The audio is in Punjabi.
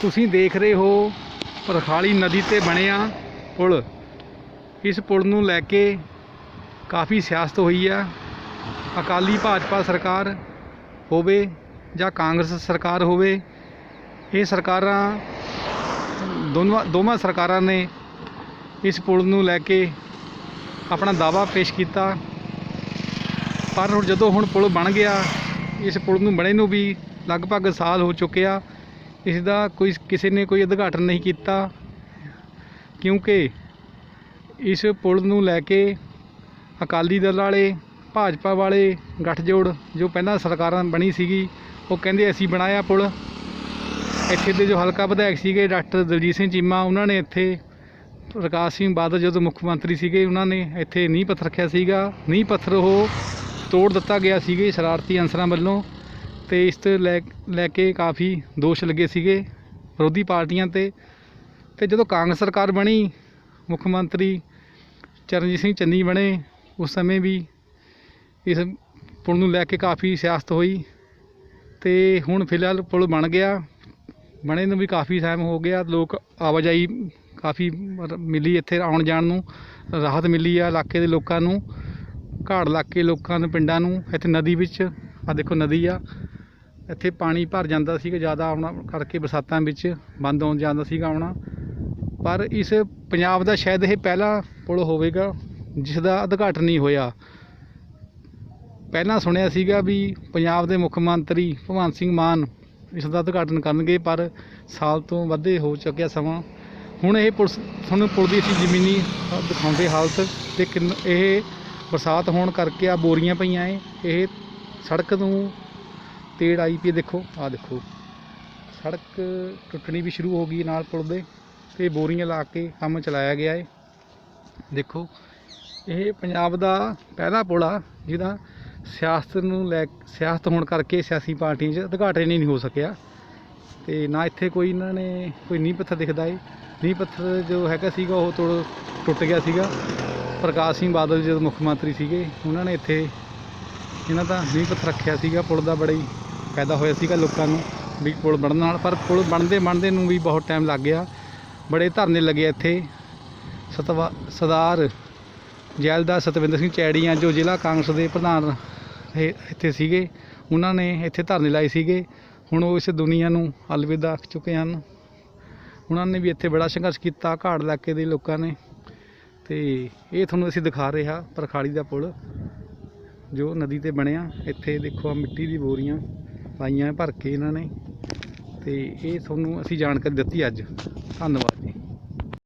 ਤੁਸੀਂ ਦੇਖ ਰਹੇ ਹੋ ਪਰਖਾਲੀ ਨਦੀ ਤੇ ਬਣਿਆ ਪੁਲ। ਇਸ ਪੁਲ ਨੂੰ ਲੈ ਕੇ ਕਾਫੀ ਸਿਆਸਤ ਹੋਈ ਆ। ਅਕਾਲੀ ਭਾਜਪਾ ਸਰਕਾਰ ਹੋਵੇ ਜਾਂ ਕਾਂਗਰਸ ਸਰਕਾਰ ਹੋਵੇ, ਇਹ ਸਰਕਾਰਾਂ ਦੋਵਾਂ ਦੋਵਾਂ ਸਰਕਾਰਾਂ ਨੇ ਇਸ ਪੁਲ ਨੂੰ ਲੈ ਕੇ ਆਪਣਾ ਦਾਵਾ ਪੇਸ਼ ਕੀਤਾ। ਪਰ ਹੁਣ ਜਦੋਂ ਹੁਣ ਪੁਲ ਬਣ ਗਿਆ, ਇਸ ਪੁਲ ਨੂੰ ਬਣੇ ਨੂੰ ਵੀ ਲਗਭਗ ਸਾਲ ਹੋ ਚੁੱਕਿਆ ਇਸ ਦਾ ਕੋਈ ਕਿਸੇ ਨੇ ਕੋਈ ਉਦਘਾਟਨ ਨਹੀਂ ਕੀਤਾ, ਕਿਉਂਕਿ ਇਸ ਪੁਲ ਨੂੰ ਲੈ ਕੇ ਅਕਾਲੀ ਦਲ ਵਾਲੇ, ਭਾਜਪਾ ਵਾਲੇ ਗੱਠਜੋੜ ਜੋ ਪਹਿਲਾਂ ਸਰਕਾਰਾਂ ਬਣੀ ਸੀਗੀ, ਉਹ ਕਹਿੰਦੇ ਅਸੀਂ ਬਣਾਇਆ ਪੁਲ। ਇੱਥੇ ਦੇ ਜੋ ਹਲਕਾ ਵਿਧਾਇਕ ਸੀਗੇ ਡਾਕਟਰ ਦਲਜੀਤ ਸਿੰਘ ਚੀਮਾ, ਉਹਨਾਂ ਨੇ ਇੱਥੇ ਪ੍ਰਕਾਸ਼ ਸਿੰਘ ਬਾਦਲ ਜਦੋਂ ਮੁੱਖ ਮੰਤਰੀ ਸੀਗੇ, ਉਹਨਾਂ ਨੇ ਇੱਥੇ ਨੀਂਹ ਪੱਥਰ ਰੱਖਿਆ ਸੀਗਾ। ਨੀਂਹ ਪੱਥਰ ਉਹ ਤੋੜ ਦਿੱਤਾ ਗਿਆ ਸੀਗੇ ਸ਼ਰਾਰਤੀ ਅਨਸਰਾਂ ਵੱਲੋਂ। ਤੇ ਇਸ ਤੇ ਲੈ ਲੈ ਕੇ ਕਾਫੀ ਦੋਸ਼ ਲੱਗੇ ਸੀਗੇ ਵਿਰੋਧੀ ਪਾਰਟੀਆਂ ਤੇ। ਤੇ ਜਦੋਂ ਕਾਂਗਰਸ ਸਰਕਾਰ ਬਣੀ, ਮੁੱਖ ਮੰਤਰੀ ਚਰਨਜੀਤ ਸਿੰਘ ਚੰਨੀ ਬਣੇ, ਉਸ ਸਮੇਂ ਵੀ ਇਸ ਪੁਲ ਨੂੰ ਲੈ ਕੇ ਕਾਫੀ ਸਿਆਸਤ ਹੋਈ ਤੇ ਹੁਣ ਫਿਲਹਾਲ ਪੁਲ ਬਣ ਗਿਆ। ਬਣੇ ਨੂੰ ਵੀ ਕਾਫੀ ਟਾਈਮ ਹੋ ਗਿਆ, ਲੋਕ ਆਵਾਜਾਈ ਕਾਫੀ ਮਿਲੀ ਇੱਥੇ ਆਉਣ ਜਾਣ ਨੂੰ, ਰਾਹਤ ਮਿਲੀ ਆ ਇਲਾਕੇ ਦੇ ਲੋਕਾਂ ਨੂੰ, ਘਾੜ ਇਲਾਕੇ ਲੋਕਾਂ ਨੂੰ ਪਿੰਡਾਂ ਨੂੰ, ਇੱਥੇ ਨਦੀ ਵਿੱਚ ਆ ਦੇਖੋ ਨਦੀ ਆ ਇੱਥੇ ਪਾਣੀ ਭਰ ਜਾਂਦਾ ਸੀਗਾ, ਜ਼ਿਆਦਾ ਆਉਣਾ ਕਰਕੇ ਬਰਸਾਤਾਂ ਵਿੱਚ ਬੰਦ ਹੋਣ ਜਾਂਦਾ ਸੀਗਾ ਆਉਣਾ ਪਰ ਇਸ ਪੰਜਾਬ ਦਾ ਸ਼ਾਇਦ ਇਹ ਪਹਿਲਾ ਪੁਲ ਹੋਵੇਗਾ, ਜਿਸ ਦਾ ਉਦਘਾਟਨ ਨਹੀਂ ਹੋਇਆ। ਪਹਿਲਾਂ ਸੁਣਿਆ ਸੀਗਾ ਵੀ ਪੰਜਾਬ ਦੇ ਮੁੱਖ ਮੰਤਰੀ ਭਗਵੰਤ ਸਿੰਘ ਮਾਨ ਇਸ ਦਾ ਉਦਘਾਟਨ ਕਰਨਗੇ, ਪਰ ਸਾਲ ਤੋਂ ਵੱਧੇ ਹੋ ਚੁੱਕਿਆ ਸਮਾਂ। ਹੁਣ ਇਹ ਪੁਲਿਸ ਤੁਹਾਨੂੰ ਪੁਲ ਦੀ ਅਸੀਂ ਜ਼ਮੀਨੀ ਦਿਖਾਉਂਦੇ ਹਾਲਤ ਤੇ ਕਿੰਨ, ਇਹ ਬਰਸਾਤ ਹੋਣ ਕਰਕੇ ਆ ਬੋਰੀਆਂ ਪਈਆਂ ਏ। ਇਹ ਸੜਕ ਨੂੰ ਤੇੜ ਆਈ ਪਈ ਹੈ, ਦੇਖੋ ਆ ਦੇਖੋ। ਸੜਕ ਟੁੱਟਣੀ ਵੀ ਸ਼ੁਰੂ ਹੋ ਗਈ ਨਾਲ ਪੁਲ ਦੇ ਤੇ ਬੋਰੀਆਂ ਲਾ ਕੇ ਕੰਮ ਚਲਾਇਆ ਗਿਆ ਏ। ਦੇਖੋ ਇਹ ਪੰਜਾਬ ਦਾ ਪਹਿਲਾ ਪੁਲ ਆ ਜਿਹਦਾ ਸਿਆਸਤ ਨੂੰ ਲੈ ਸਿਆਸਤ ਹੋਣ ਕਰਕੇ ਸਿਆਸੀ ਪਾਰਟੀਆਂ 'ਚ ਉਦਘਾਟਨ ਨਹੀਂ ਹੋ ਸਕਿਆ। ਤੇ ਨਾ ਇੱਥੇ ਕੋਈ ਇਹਨਾਂ ਨੇ ਕੋਈ ਨੀਂਹ ਪੱਥਰ ਦਿਖਦਾ ਏ। ਨੀਂਹ ਪੱਥਰ ਜੋ ਹੈਗਾ ਸੀਗਾ ਉਹ ਤੋੜ ਟੁੱਟ ਗਿਆ ਸੀਗਾ। ਪ੍ਰਕਾਸ਼ ਸਿੰਘ ਬਾਦਲ ਜਦੋਂ ਮੁੱਖ ਮੰਤਰੀ ਸੀਗੇ ਉਹਨਾਂ ਨੇ ਇੱਥੇ ਇਹਨਾਂ ਦਾ ਨੀਂਹ ਪੱਥਰ ਰੱਖਿਆ ਸੀਗਾ ਪੁਲ ਦਾ ਬੜਾ ਹੀ ਹੋਇਆ ਸੀਗਾ ਲੋਕਾਂ ਨੂੰ ਵੀ ਪੁਲ ਬਣਨ ਨਾਲ, ਪਰ ਪੁਲ ਬਣਦੇ ਬਣਦੇ ਨੂੰ ਵੀ ਬਹੁਤ ਟਾਈਮ ਲੱਗ ਗਿਆ। ਬੜੇ ਧਰਨੇ ਲੱਗੇ ਇੱਥੇ। ਸਤਵਾ, ਸਰਦਾਰ ਜੈਲਦਾਰ ਸਤਵਿੰਦਰ ਸਿੰਘ ਚੈੜੀਆਂ ਜੋ ਜ਼ਿਲ੍ਹਾ ਕਾਂਗਰਸ ਦੇ ਪ੍ਰਧਾਨ ਇੱਥੇ ਸੀਗੇ, ਉਹਨਾਂ ਨੇ ਇੱਥੇ ਧਰਨੇ ਲਾਏ ਸੀਗੇ। ਹੁਣ ਉਹ ਇਸ ਦੁਨੀਆ ਨੂੰ ਅਲਵਿਦਾ ਆਖ ਚੁੱਕੇ ਹਨ। ਉਹਨਾਂ ਨੇ ਵੀ ਇੱਥੇ ਬੜਾ ਸੰਘਰਸ਼ ਕੀਤਾ, ਘਾੜ ਇਲਾਕੇ ਦੇ ਲੋਕਾਂ ਨੇ। ਤੇ ਇਹ ਤੁਹਾਨੂੰ ਅਸੀਂ ਦਿਖਾ ਰਹੇ ਹਾਂ ਪਰਖਾੜੀ ਦਾ ਪੁਲ, ਜੋ ਨਦੀ ਤੇ ਬਣਿਆ। ਇੱਥੇ ਦੇਖੋ ਆ ਮਿੱਟੀ ਦੀ ਬੋਰੀਆਂ। ਪਾਈਆਂ ਭਰ ਕੇ ਇਹਨਾਂ ਨੇ। ਤੇ ਇਹ ਤੁਹਾਨੂੰ ਅਸੀਂ ਜਾਣਕਾਰੀ ਦਿੱਤੀ ਅੱਜ। ਧੰਨਵਾਦ ਜੀ।